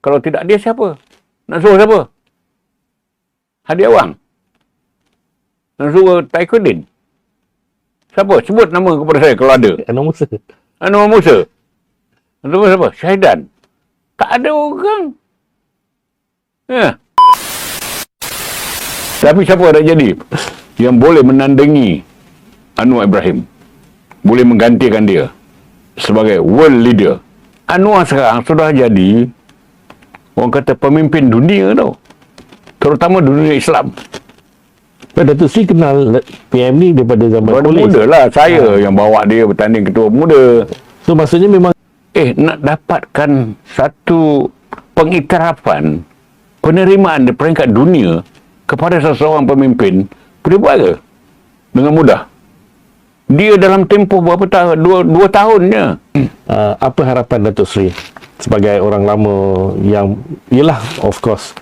Kalau tidak dia siapa? Nak suruh siapa? Hadi Awang? Nak suruh Taikudin? Siapa? Sebut nama kepada saya kalau ada. Anwar Musa. Anwar Musa. Anwar siapa? Syahidan. Tak ada orang. Ya. Tapi siapa nak jadi? Yang boleh menandingi Anwar Ibrahim. Boleh menggantikan dia sebagai world leader. Anwar sekarang sudah jadi orang kata pemimpin dunia tau. Terutama dunia Islam. Kan Datuk Sri kenal PM ni daripada zaman Pada polis. muda lah saya yang bawa dia bertanding ketua muda. So maksudnya memang Eh, nak dapatkan satu pengiktirafan, penerimaan di peringkat dunia kepada seseorang pemimpin, boleh buat ke? Dengan mudah. Dia dalam tempoh berapa tahun? Dua, dua tahunnya. uh, apa harapan Datuk Sri sebagai orang lama yang ialah of course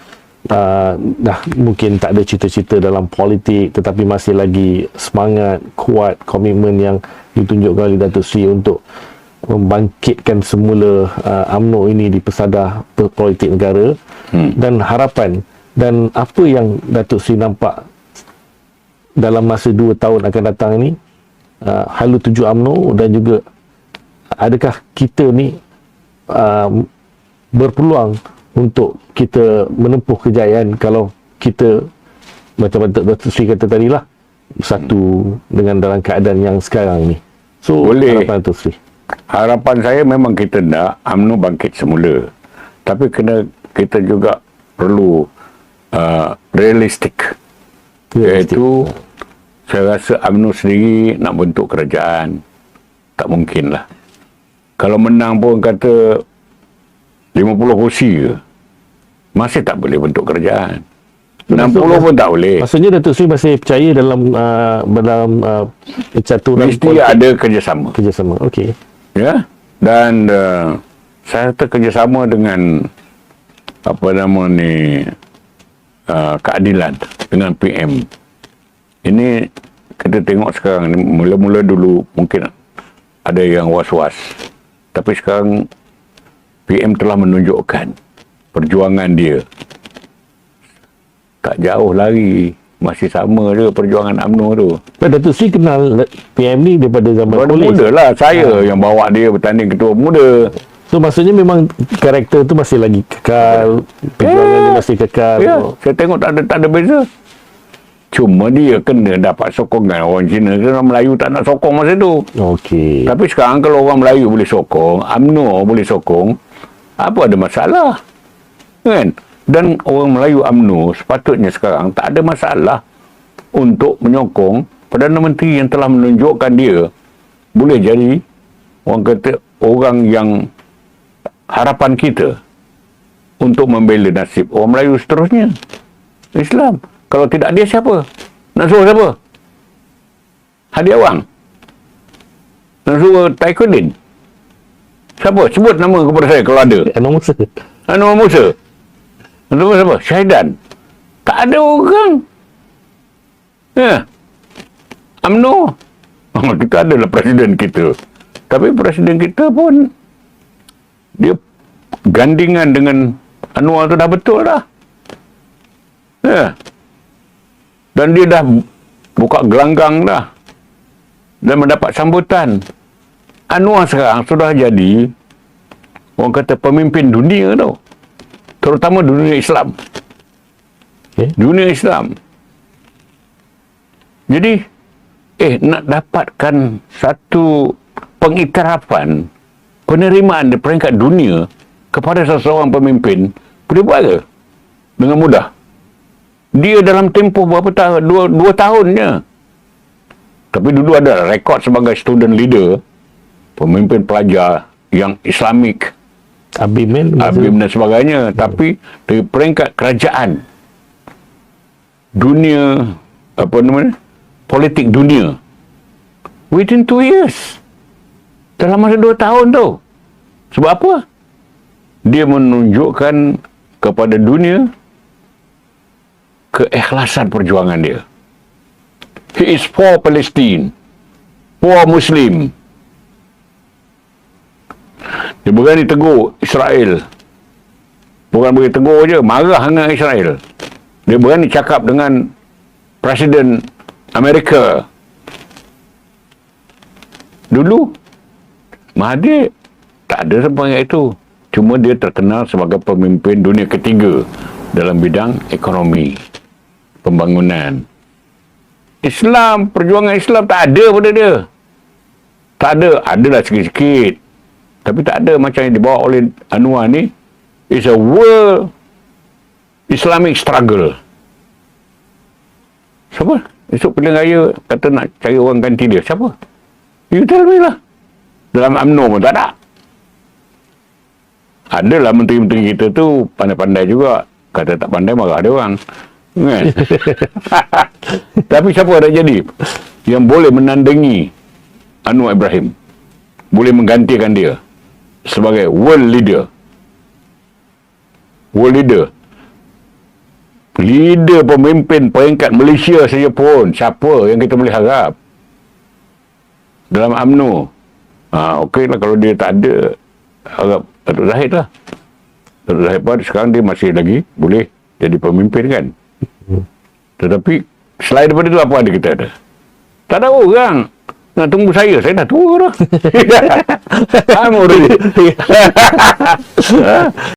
uh, dah mungkin tak ada cita-cita dalam politik tetapi masih lagi semangat kuat komitmen yang ditunjukkan oleh Datuk Sri untuk membangkitkan semula uh, UMNO ini di pesada politik negara hmm. dan harapan dan apa yang Datuk Sri nampak dalam masa dua tahun akan datang ini uh, halu tuju UMNO dan juga adakah kita ni um, berpeluang untuk kita menempuh kejayaan kalau kita macam Datuk Sri kata tadi lah satu dengan dalam keadaan yang sekarang ni so Boleh. harapan Datuk Sri Harapan saya memang kita nak UMNO bangkit semula. Tapi kena kita juga perlu uh, realistik. Iaitu saya rasa UMNO sendiri nak bentuk kerajaan tak mungkin lah. Kalau menang pun kata 50 kursi ke. Masih tak boleh bentuk kerajaan. 60 pun tak boleh. maksudnya Datuk Sri masih percaya dalam uh, dalam uh, caturan Mesti ada kerjasama. kerjasama okey ya dan uh, saya rasa kerjasama dengan apa nama ni uh, keadilan dengan PM ini kita tengok sekarang ni mula-mula dulu mungkin ada yang was-was tapi sekarang PM telah menunjukkan perjuangan dia. Tak jauh lari masih sama je perjuangan UMNO tu. Kan Datuk Sri kenal PM ni daripada zaman Pada polis. muda lah saya yang bawa dia bertanding ketua muda. So maksudnya memang karakter tu masih lagi kekal, perjuangan dia masih kekal. Ya, saya tengok tak ada tak ada beza. Cuma dia kena dapat sokongan orang Cina. Kerana orang Melayu tak nak sokong masa tu. Okey. Tapi sekarang kalau orang Melayu boleh sokong, UMNO boleh sokong, apa ada masalah? Kan? Dan orang Melayu UMNO sepatutnya sekarang tak ada masalah untuk menyokong Perdana Menteri yang telah menunjukkan dia boleh jadi orang kata orang yang harapan kita untuk membela nasib orang Melayu seterusnya. Islam. Kalau tidak dia siapa? Nak suruh siapa? Hadi Awang? Nak suruh Taikudin? Siapa? Sebut nama kepada saya kalau ada. Anwar Musa. Anwar Musa. Anwar siapa? Syahidan. Tak ada orang. Ya. UMNO. kita adalah presiden kita. Tapi presiden kita pun dia gandingan dengan Anwar tu dah betul dah. Ya. Dan dia dah buka gelanggang dah. Dan mendapat sambutan. Anwar sekarang sudah jadi orang kata pemimpin dunia tau. Terutama dunia Islam. Okey. Dunia Islam. Jadi, eh nak dapatkan satu pengiktirafan, penerimaan di peringkat dunia kepada seseorang pemimpin, boleh buat ke? Dengan mudah. Dia dalam tempoh berapa tahun? Dua, dua tahunnya. Tapi dulu ada rekod sebagai student leader, pemimpin pelajar yang Islamik, Abim Abim dan sebagainya. Tapi dari peringkat kerajaan, dunia, apa namanya, politik dunia, within two years. Dalam masa dua tahun tu. Sebab apa? Dia menunjukkan kepada dunia keikhlasan perjuangan dia. He is for Palestine. For Muslim. Dia berani tegur Israel. Bukan bagi tegur je, marah dengan Israel. Dia berani cakap dengan Presiden Amerika. Dulu, Mahathir tak ada sepanjang itu. Cuma dia terkenal sebagai pemimpin dunia ketiga dalam bidang ekonomi, pembangunan. Islam, perjuangan Islam tak ada pada dia. Tak ada, adalah sikit-sikit. Tapi tak ada macam yang dibawa oleh Anwar ni. It's a world Islamic struggle. Siapa? Esok pilihan raya kata nak cari orang ganti dia. Siapa? You tell me lah. Dalam UMNO pun tak ada. Adalah menteri-menteri kita tu pandai-pandai juga. Kata tak pandai marah dia orang. Kan? Tapi siapa ada jadi? Yang boleh menandingi Anwar Ibrahim. Boleh menggantikan dia sebagai world leader. World leader. Leader pemimpin peringkat Malaysia saja pun. Siapa yang kita boleh harap? Dalam UMNO. Ha, Okey lah kalau dia tak ada. Harap Datuk Zahid lah. Datuk Zahid pun sekarang dia masih lagi boleh jadi pemimpin kan. Tetapi selain daripada itu apa ada kita ada? Tak ada orang. Nak tunggu saya. Saya dah tua dah. I'm already.